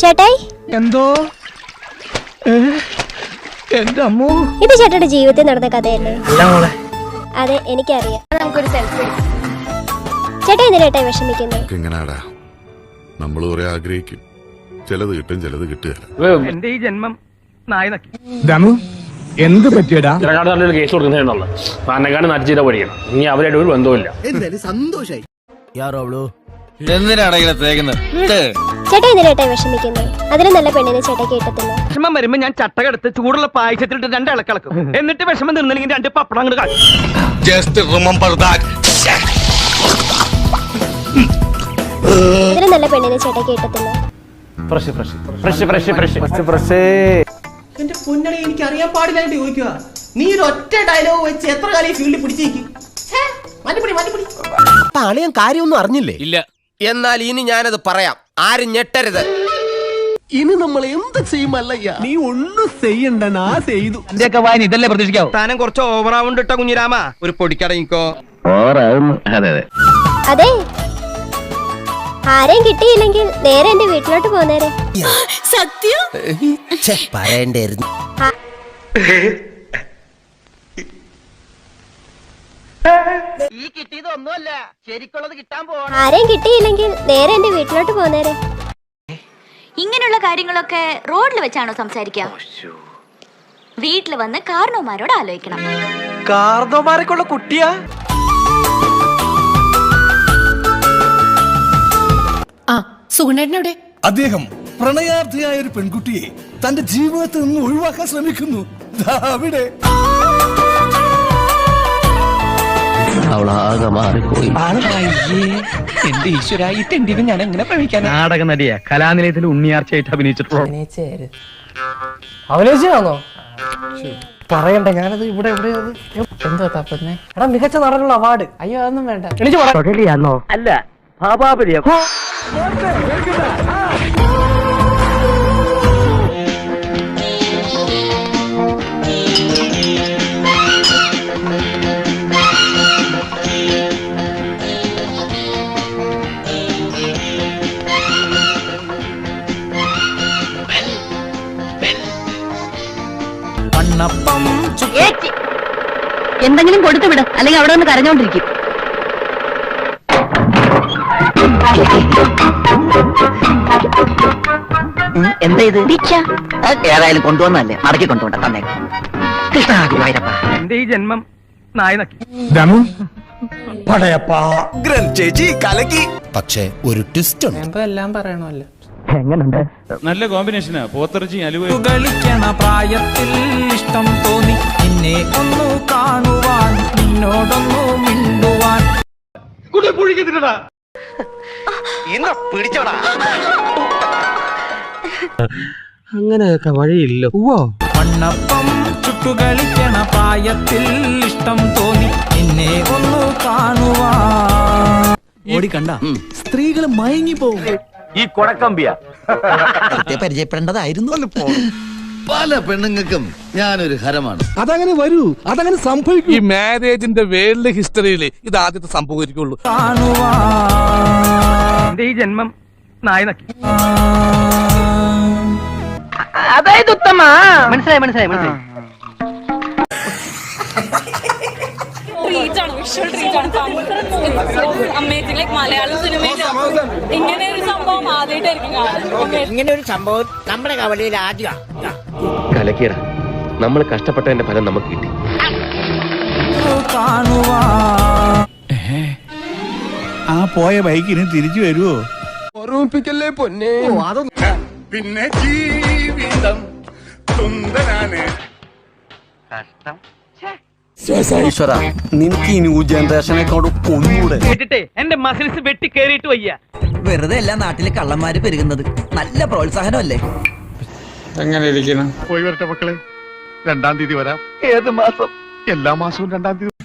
ചേട്ടായി? എന്തോ? എന്റെ അമ്മോ. ഇത് ചേട്ടയുടെ ജീവിതത്തിൽ നടന്ന കഥയല്ലേ? അതെ എനിക്കറിയാം. നമുക്കൊരു സെൽഫി ചേട്ടാ എന്തിനാ ചേട്ടായി വിഷമിക്കുന്നത് എങ്ങനാടാ? നമ്മൾ കുറെ ആഗ്രഹിക്കും. ചിലത് കിട്ടും ചിലത് കിട്ടുകയില്ല. എന്റെ ഈ ജന്മം ദമു എന്ത് പറ്റിയടാ? കേസ് പാനക്കാട് പഠിക്കണം ഇനി അവരായിട്ട് ഒരു ബന്ധവുമില്ല. എന്തിനാണ് ഇങ്ങനെ തേക്കുന്നത് ചേട്ടാ എന്തിനാ ചേട്ടായി വിഷമിക്കുന്നത് അതിലും നല്ല പെണ്ണിനെ ചേട്ടായി കിട്ടത്തില്ല വിഷമം വരുമ്പോ ഞാൻ ചട്ടകെടുത്ത് ചൂടുള്ള പായസത്തിലിട്ട് രണ്ട് ഇളക്കിളക്കും. എന്നിട്ട് വിഷമം തിന്നില്ലെങ്കിൽ രണ്ട് പപ്പടം അങ്ങോട്ട് കാട്ടും. ജസ്റ്റ് റിമെമ്പർ ദാറ്റ് ഇതിലും നല്ല പെണ്ണിനെ ചേട്ടായി കിട്ടത്തില്ല എന്റെ പൊന്നണി എനിക്ക് അറിയാൻ പാടില്ലായിട്ട് ചോദിക്കുക. നീ ഒരു ഒറ്റ ഡയലോഗ് വെച്ച് എത്ര കാലം ഈ ഫീൽഡിൽ പിടിച്ചേക്കും മാറ്റിപ്പിടി മാറ്റിപ്പിടി. അളിയൻ കാര്യമൊന്നും അറിഞ്ഞില്ലേ? ഇല്ല. എന്നാൽ ഇനി ഞാനത് പറയാം. ആരും ഞെട്ടരുത്. ഇനി നമ്മൾ എന്ത് ചെയ്യുമല്ലയ്യ നീ ഒന്നും ചെയ്യണ്ട നാ ചെയ്തു. എന്റെയൊക്കെ വായന ഇതല്ലേ പ്രതീക്ഷിക്കാവൂ? താനം കുറച്ച് ഓവറാവുണ്ട് ഇട്ട കുഞ്ഞിരാമ. ഒരു പൊടിക്കടങ്ങിക്കോ അതെ ആരെയും കിട്ടിയില്ലെങ്കിൽ നേരെ എന്റെ വീട്ടിലോട്ട് പോന്നേരെ. സത്യം? പറയണ്ടായിരുന്നു ഈ കിട്ടിയത് ഒന്നുമല്ല ശരിക്കുള്ളത് കിട്ടാൻ പോകണം ആരെയും കിട്ടിയില്ലെങ്കിൽ നേരെ എന്റെ വീട്ടിലോട്ട് പോന്നേരെ. ഇങ്ങനെയുള്ള കാര്യങ്ങളൊക്കെ റോഡിൽ വെച്ചാണോ സംസാരിക്കുക? വീട്ടിൽ വന്ന് കാർണോമാരോട് ആലോചിക്കണം. കാർണോമാരൊക്കെ കുട്ടിയാ? ആ സുഗുണേട്ടനെവിടെ? അദ്ദേഹം പ്രണയാർത്ഥിയായ ഒരു പെൺകുട്ടിയെ തന്റെ ജീവിതത്തിൽ നിന്ന് ഒഴിവാക്കാൻ ശ്രമിക്കുന്നു. ദാ മാറിപ്പോയി. എന്റെ ഈശ്വര ഈ തെണ്ടിന് ഞാൻ എങ്ങനെ പ്രമിക്കാൻ നാടക നടിയ കലാനിലയത്തിൽ ഉണ്ണിയാർച്ചയായിട്ട് അഭിനയിച്ചിട്ടുള്ളൂ അഭിനയിച്ചാണോ പറയണ്ട ഞാനത് ഇവിടെ ഇവിടെ എന്തോ തപ്പുന്നേ. എടാ മികച്ച നടനുള്ള അവാർഡ് അയ്യോ അതൊന്നും വേണ്ട. എനിക്ക് അല്ല ഭാപാപരിയം എന്തെങ്കിലും കൊടുത്തു വിട്. അല്ലെങ്കിൽ അവിടെ നിന്ന് കരഞ്ഞോണ്ടിരിക്കും. എന്താ ഇത്? ഏതായാലും കൊണ്ടുവന്നല്ലേ മടക്കി കൊണ്ടുപോണ്ട തന്നെ. കൃഷ്ണ ഗുരുവായൂരപ്പ എന്റെ ഈ ജന്മം നായ നക്കി. ദമു പടയപ്പാ. ചേച്ചി കലക്കി. പക്ഷേ ഒരു ട്വിസ്റ്റ് ഉണ്ട്. എല്ലാം പറയണമല്ലോ. എങ്ങനുണ്ട്? നല്ല കോമ്പിനേഷനാ പോത്തിറച്ചി അലുവ. കളിക്കണ പ്രായത്തിൽ ഇഷ്ടം തോന്നി. നിന്നെ ഒന്നു കാണുവാൻ നിന്നോടൊന്നു മിണ്ടുവാൻ. പിടിച്ചോടാ. അങ്ങനെയൊക്കെ വഴിയില്ലോ. മണ്ണപ്പം ചുട്ടുകളിക്കണ പ്രായത്തിൽ ഇഷ്ടം തോന്നി നിന്നെ ഒന്നു കാണുവാൻ. ഓടി കണ്ട. സ്ത്രീകൾ മയങ്ങി പോകും. ഈ കൊടക്കമ്പിയ. പരിചയപ്പെടേണ്ടതായിരുന്നു പല പെണ്ണുങ്ങൾക്കും ഞാനൊരു ഹരമാണ്. അതങ്ങനെ വരൂ അതങ്ങനെ സംഭവിക്കും. ഈ മാരേജിന്റെ വേൾഡ് ഹിസ്റ്ററിയിൽ ഇത് ആദ്യത്തെ സംഭവിക്കുള്ളൂ ഈ ജന്മം? നായനക്കി അതായത് ഉത്തമ മനസ്സിലായി മനസ്സിലായി മനസ്സിലായി. അമേസിംഗ് ലൈക്ക് മലയാള സിനിമയിൽ ഇങ്ങനെ ഒരു സംഭവം ആദ്യമായിട്ടായിരിക്കും ഇങ്ങനെ ഒരു സംഭവം നമ്മുടെ കവലയിൽ ആദ്യം കലക്കിയട. നമ്മൾ കഷ്ടപ്പെട്ടതിന്റെ ഫലം നമുക്ക് കിട്ടി. ആ പോയ ബൈക്കിന് തിരിച്ചു വരുവോ? ഓർമ്മിപ്പിക്കല്ലേ പൊന്നെ? പിന്നെ ജീവിതം സുന്ദരാണ്. ഈശ്വര നിനക്ക് ഈ ന്യൂ അക്കൗണ്ട് കൊണ്ട് ഒന്നുകൂടെ കേട്ടിട്ടേ എന്റെ മസിൽസ് വെട്ടി കയറിയിട്ട് വയ്യ. വെറുതെ എല്ലാ നാട്ടിലെ കള്ളന്മാര് പെരുകുന്നത്. നല്ല പ്രോത്സാഹനമല്ലേ? പോയി വരട്ടെ മക്കളെ. രണ്ടാം തീയതി വരാം. ഏത് മാസം? എല്ലാ മാസവും രണ്ടാം തീയതി